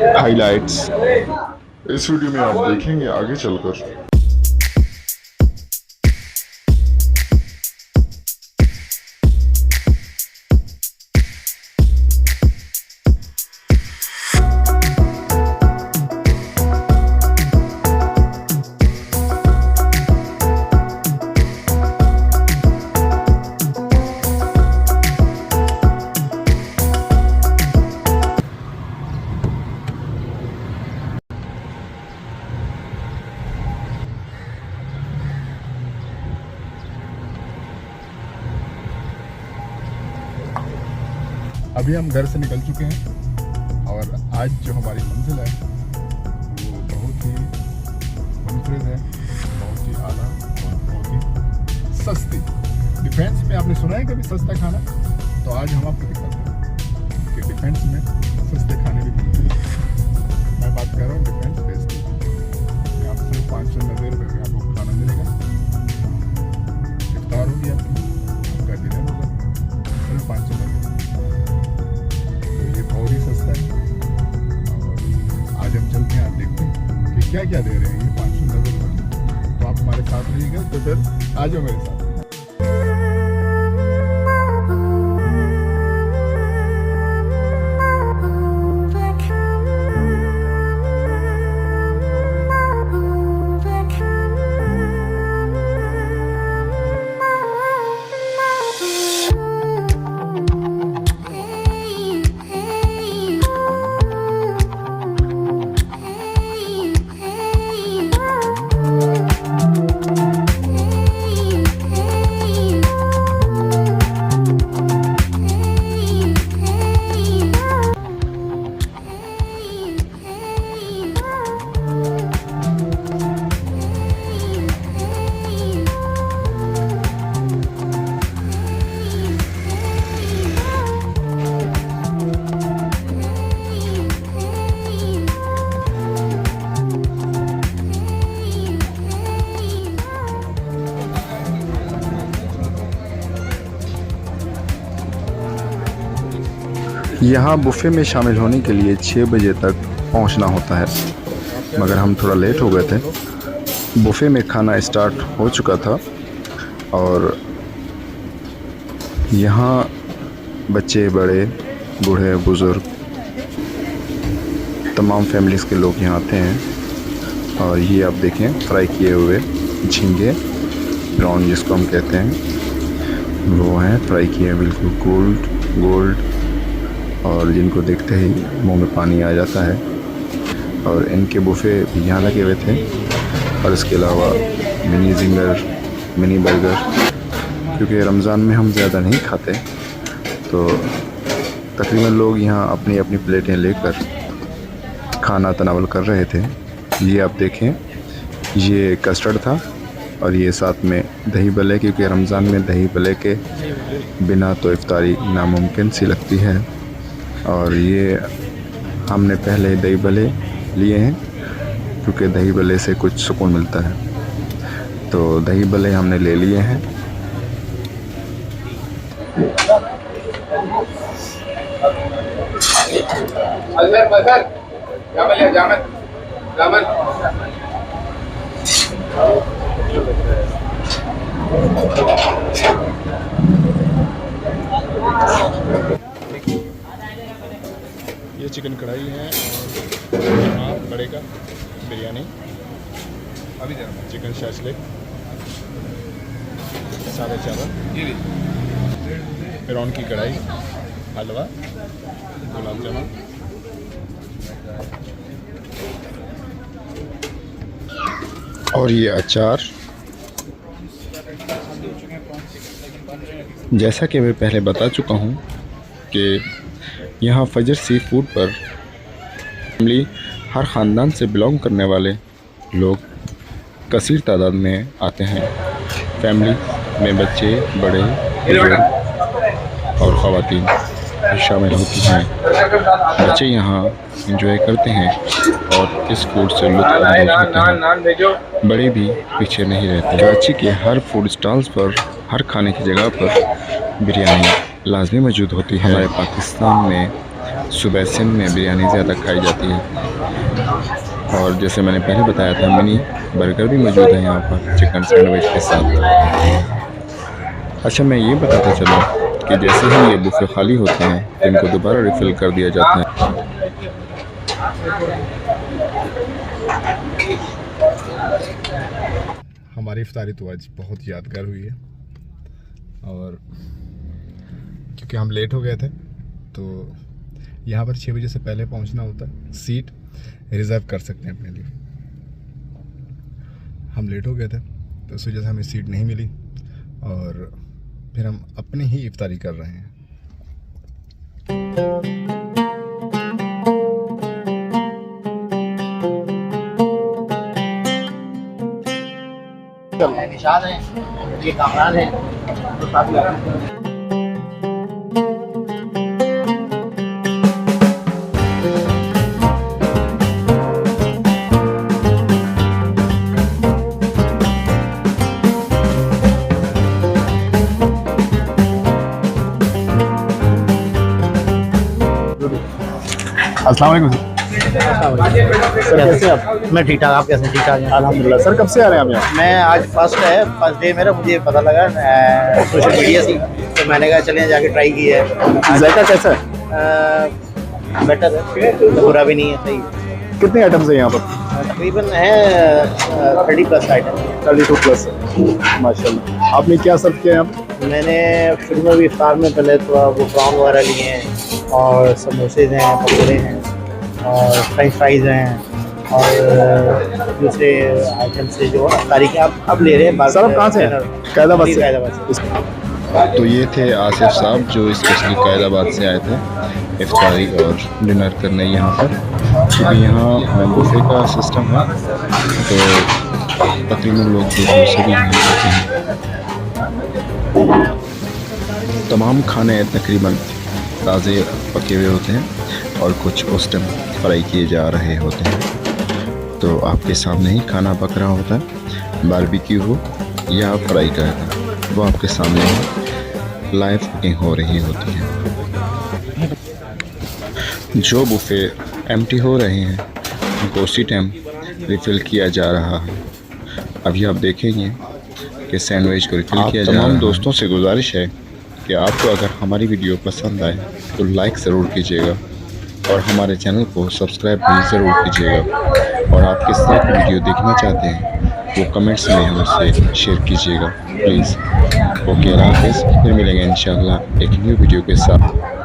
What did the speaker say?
Highlights इस video में आप देखेंगे आगे चलकर। अभी हम घर से निकल चुके हैं और आज जो हमारी मंजिल है, वो बहुत ही मुनफरद है, बहुत ही आला और बहुत ही सस्ती। डिफेंस में आपने सुना है कभी सस्ता खाना? तो आज हम आपको दिखाते हैं कि डिफेंस में क्या क्या दे रहे हैं? ये पाँच सौ नब्बे तो आप हमारे साथ रहिएगा। तो फिर आ जाओ मेरे साथ। यहाँ बुफ़े में शामिल होने के लिए छः बजे तक पहुँचना होता है। मगर हम थोड़ा लेट हो गए थे। बुफ़े में खाना स्टार्ट हो चुका था और यहाँ बच्चे, बड़े, बूढ़े, बुज़ुर्ग, तमाम फैमिलीज़ के लोग यहाँ आते हैं। और ये आप देखें फ्राई किए हुए झींगे प्रॉन जिसको हम कहते हैं, वो हैं। फ्राई किए बिल्कुल गोल्ड गोल्ड और जिनको देखते ही मुँह में पानी आ जाता है। और इनके बुफ़े भी यहाँ लगे हुए थे। और इसके अलावा मिनी जिंगर, मिनी बर्गर, क्योंकि रमज़ान में हम ज़्यादा नहीं खाते तो तकरीबन लोग यहाँ अपनी अपनी प्लेटें लेकर खाना तनावल कर रहे थे। ये आप देखें, ये कस्टर्ड था और ये साथ में दही भल्ले क्योंकि रमज़ान में दही भल्ले के बिना तो इफ्तारी नामुमकिन सी लगती है। और ये हमने पहले दही भले लिए हैं, क्योंकि दही भले से कुछ सुकून मिलता है। तो दही भले हमने ले लिए हैं। या चिकन कढ़ाई है और यहाँ बड़े का बिरयानी। अभी चिकन शाशलिक सादा चावल। हूँ फिरौन की कढ़ाई हलवा गुलाब जामुन। और ये अचार। जैसा कि मैं पहले बता चुका हूँ कि यहाँ फजर सी फ़ूड पर फैमिली, हर ख़ानदान से बिलोंग करने वाले लोग कसीर तादाद में आते हैं। फैमिली में बच्चे, बड़े और ख़वातीन भी शामिल होती हैं। बच्चे यहाँ इंजॉय करते हैं और इस फ़ूड से लुत्फ हैं। बड़े भी पीछे नहीं रहते। कराची के हर फ़ूड स्टॉल्स पर, हर खाने की जगह पर बिरयानी लाजमी मौजूद होती है। हमारे पाकिस्तान में सुबह सिंध में बिरयानी ज़्यादा खाई जाती है। और जैसे मैंने पहले बताया था मिनी बर्गर भी मौजूद है यहाँ पर चिकन सैंडविच के साथ। अच्छा मैं ये बताता चलूँ कि जैसे ही ये बुफे खाली होते हैं तो इनको दोबारा रिफ़िल कर दिया जाता है। हमारी इफ्तारी तो आज बहुत यादगार हुई है। और क्योंकि हम लेट हो गए थे तो यहाँ पर छः बजे से पहले पहुँचना होता है सीट रिज़र्व कर सकते हैं अपने लिए। हम लेट हो गए थे तो उस वजह से हमें सीट नहीं मिली, और फिर हम अपनी ही इफ्तारी कर रहे हैं। निशाद है, ये कामरान है तो अस्सलाम वालेकुम सर। कैसे आप? मैं ठीक ठाक आप कैसे ठीक ठाक हैं? अल्हम्दुलिल्लाह। सर कब से आ रहे हैं आप यहाँ? मैं आज फ़र्स्ट है फ़र्स्ट डे मेरा मुझे पता लगा सोशल मीडिया से तो मैंने कहा चले जाके ट्राई की है। जायका कैसा है? बेटर है। बुरा भी नहीं है सही। कितने आइटम्स हैं यहाँ पर? तकरीबन है thirty plus item thirty two plus माशाल्लाह। आपने क्या सर्व किया यहाँ पर? मैंने शुरू में भी इफ्तार में पहले थोड़ा वो प्राउन वगैरह लिए हैं और समोसे हैं पकौड़े हैं और फ्रेंच फ्राइज हैं और दूसरे आइटम से जो के आप अब ले रहे हैं सर आप कहाँ से हैं? कैदाबाद से। कैदाबाद से। तो ये थे आसिफ साहब जो स्पेशली कैदाबाद से आए थे इफ्तारी और डिनर करने यहाँ पर। क्योंकि यहाँ बुफे का सिस्टम है तो तकरीबन लोग दूर दूर से भी यहाँ आते हैं। तमाम खाने तकरीबन ताज़े पके हुए होते हैं और कुछ उस टाइम फ्राई किए जा रहे होते हैं। तो आपके सामने ही खाना पक रहा होता है बारबेक्यू हो या फ्राई का, वो आपके सामने ही लाइव कुकिंग हो रही होती है। जो बुफे एम्प्टी हो रहे हैं, उनको उसी टाइम रिफ़िल किया जा रहा है। अभी आप देखेंगे कि सैंडविच को रिफ़िल किया जा रहा है। तमाम दोस्तों से गुजारिश है कि आपको अगर हमारी वीडियो पसंद आए तो लाइक ज़रूर कीजिएगा और हमारे चैनल को सब्सक्राइब भी ज़रूर कीजिएगा। और आप किस तरह की वीडियो देखना चाहते हैं वो कमेंट्स में हमसे शेयर कीजिएगा प्लीज़ ओके अल्लाह हाफिज़ फिर मिलेंगे इंशाल्लाह एक न्यू वीडियो के साथ।